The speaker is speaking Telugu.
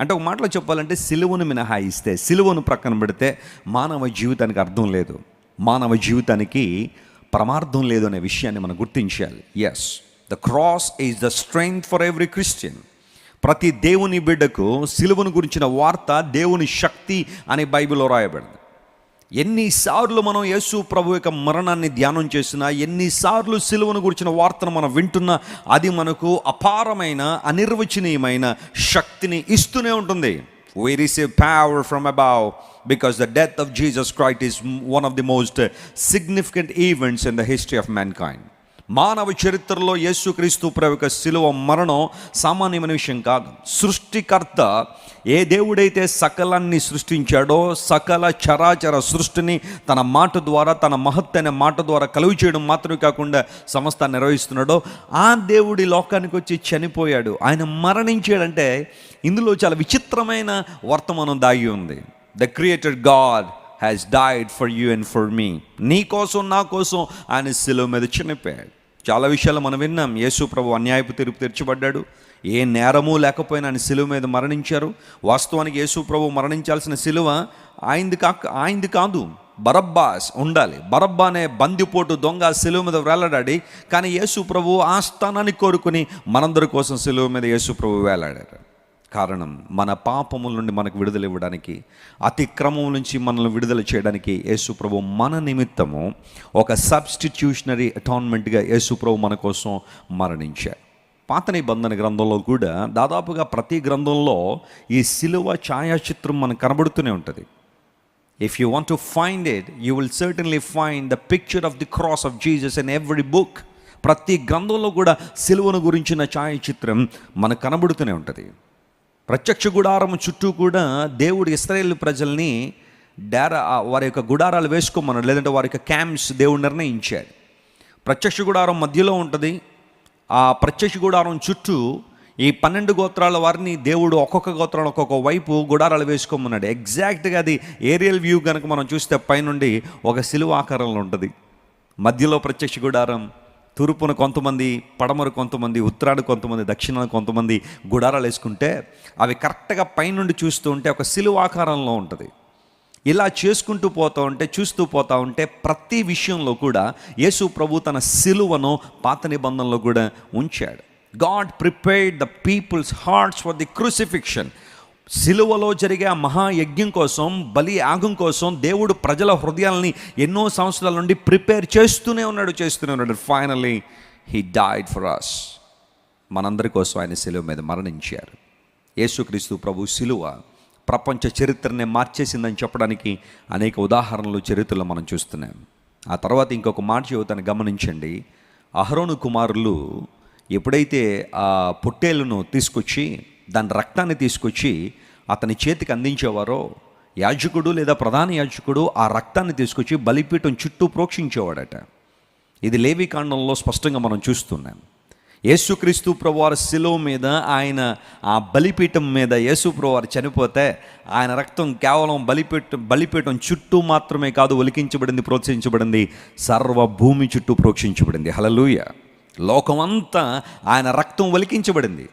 అంటే ఒక మాటలో చెప్పాలంటే సిలువను మినహాయిస్తే సిలువను ప్రక్కన పెడితే మానవ జీవితానికి అర్థం లేదు. మానవ జీవితానికి ప్రమార్థం లేదు అనే విషయాన్ని మనం గుర్తించాలి. Yes the cross is the strength for every Christian ప్రతి దేవుని బిడ్డకు సిలువను గురించిన వార్త దేవుని శక్తి అని బైబిల్లో రాయబడింది. ఎన్నిసార్లు మనం యేసు ప్రభు యొక్క మరణాన్ని ధ్యానం చేసినా ఎన్నిసార్లు సిలువను గురించిన వార్తను మనం వింటున్నా అది మనకు అపారమైన అనిర్వచనీయమైన శక్తిని ఇస్తూనే ఉంటుంది. Why receive power from above because the death of Jesus Christ is one of the most significant events in the history of man మానవ చరిత్రలో యేసుక్రీస్తు ప్రభు యొక్క శిలువ మరణం సామాన్యమైన విషయం కాదు. సృష్టికర్త ఏ దేవుడైతే సకలాన్ని సృష్టించాడో సకల చరాచర సృష్టిని తన మాట ద్వారా తన మహత్తైన మాట ద్వారా కలుగు చేయడం మాత్రమే కాకుండా సమస్తాన్ని నిర్వహిస్తున్నాడో ఆ దేవుడి లోకానికి వచ్చి చనిపోయాడు. ఆయన మరణించాడంటే ఇందులో చాలా విచిత్రమైన వర్తమానం దాగి ఉంది. The created God has died for you and for me నీ కోసం నా కోసం ఆయన శిలువ మీద చనిపోయాడు. చాలా విషయాలు మనం విన్నాం. యేసు ప్రభు అన్యాయపు తీర్పు తెరిచిబడ్డాడు ఏ నేరము లేకపోయినా ఆయన శిలువ మీద మరణించారు. వాస్తవానికి యేసు ప్రభు మరణించాల్సిన శిలువ ఆయనది కాక ఆయనది కాదు. బరబ్బాస్ ఉండాలి. బరబ్బా అనే బందిపోటు దొంగ ఆ శిలువ మీద వేలాడాడి. కానీ యేసు ప్రభు ఆ స్థానాన్ని కోరుకుని మనందరి కోసం శిలువ మీద యేసు ప్రభు వేలాడారు. కారణం మన పాపముల నుండి మనకు విడుదల ఇవ్వడానికి అతిక్రమం నుంచి మనల్ని విడుదల చేయడానికి యేసుప్రభు మన నిమిత్తము ఒక సబ్స్టిట్యూషనరీ అటాన్మెంట్గా యేసుప్రభు మన కోసం మరణించారు. పాత నిబంధన గ్రంథంలో కూడా దాదాపుగా ప్రతి గ్రంథంలో ఈ సిలువ ఛాయాచిత్రం మనకు కనబడుతూనే ఉంటుంది. If you want to find it you will certainly find the picture of the cross of Jesus in every book ప్రతి గ్రంథంలో కూడా సిలువను గురించిన ఛాయాచిత్రం మనకు కనబడుతూనే ఉంటుంది. ప్రత్యక్ష గుడారం చుట్టూ కూడా దేవుడు ఇస్రాయేల్ ప్రజల్ని డేరా వారి యొక్క గుడారాలు వేసుకోమన్నాడు లేదంటే వారి యొక్క క్యాంప్స్ దేవుడు నిర్ణయించాడు. ప్రత్యక్ష గుడారం మధ్యలో ఉంటుంది. ఆ ప్రత్యక్ష గుడారం చుట్టూ ఈ పన్నెండు గోత్రాల వారిని దేవుడు ఒక్కొక్క గోత్రం ఒక్కొక్క వైపు గుడారాలు వేసుకోమన్నాడు. ఎగ్జాక్ట్గా అది ఏరియల్ వ్యూ కనుక మనం చూస్తే పైనుండి ఒక సిలువ ఆకారంలో ఉంటుంది. మధ్యలో ప్రత్యక్ష గుడారం తూర్పున కొంతమంది పడమర కొంతమంది ఉత్తరాడు కొంతమంది దక్షిణాన కొంతమంది గుడారాలు వేసుకుంటే అవి కరెక్ట్గా పైనుండి చూస్తూ ఉంటే ఒక సిలువాకారంలో ఉంటుంది. ఇలా చేసుకుంటూ పోతూ ఉంటే చూస్తూ పోతూ ఉంటే ప్రతి విషయంలో కూడా యేసు ప్రభు తన సిలువను పాత నిబంధనలో కూడా ఉంచాడు. God prepared the people's hearts for the crucifixion. సిలువలో జరిగే ఆ మహాయజ్ఞం కోసం బలి యాగం కోసం దేవుడు ప్రజల హృదయాల్ని ఎన్నో సంవత్సరాల నుండి ప్రిపేర్ చేస్తూనే ఉన్నాడు చేస్తూనే ఉన్నాడు. Finally he died for us మనందరి కోసం ఆయన సిలువ మీద మరణించారు. యేసుక్రీస్తు ప్రభు సిలువ ప్రపంచ చరిత్రనే మార్చేసిందని చెప్పడానికి అనేక ఉదాహరణలు చరిత్రలో మనం చూస్తున్నాం. ఆ తర్వాత ఇంకొక మాట చెబుతాను గమనించండి. అహరోను కుమారులు ఎప్పుడైతే ఆ పొట్టేలను తీసుకొచ్చి దాని రక్తాన్ని తీసుకొచ్చి అతని చేతికి అందించేవారో యాజకుడు లేదా ప్రధాన యాజకుడు ఆ రక్తాన్ని తీసుకొచ్చి బలిపీఠం చుట్టూ ప్రోక్షించేవాడట. ఇది లేవి కాండంలో స్పష్టంగా మనం చూస్తున్నాం. యేసుక్రీస్తు ప్రభువారి శిలువ మీద ఆయన ఆ బలిపీఠం మీద యేసు ప్రభువారు చనిపోతే ఆయన రక్తం కేవలం బలిపీఠం బలిపీఠం చుట్టూ మాత్రమే కాదు ఒలికించబడింది ప్రోత్సహించబడింది సర్వ భూమి చుట్టూ ప్రోక్షించబడింది. హలలుయ లోకమంతా ఆయన రక్తం ఒలికించబడింది.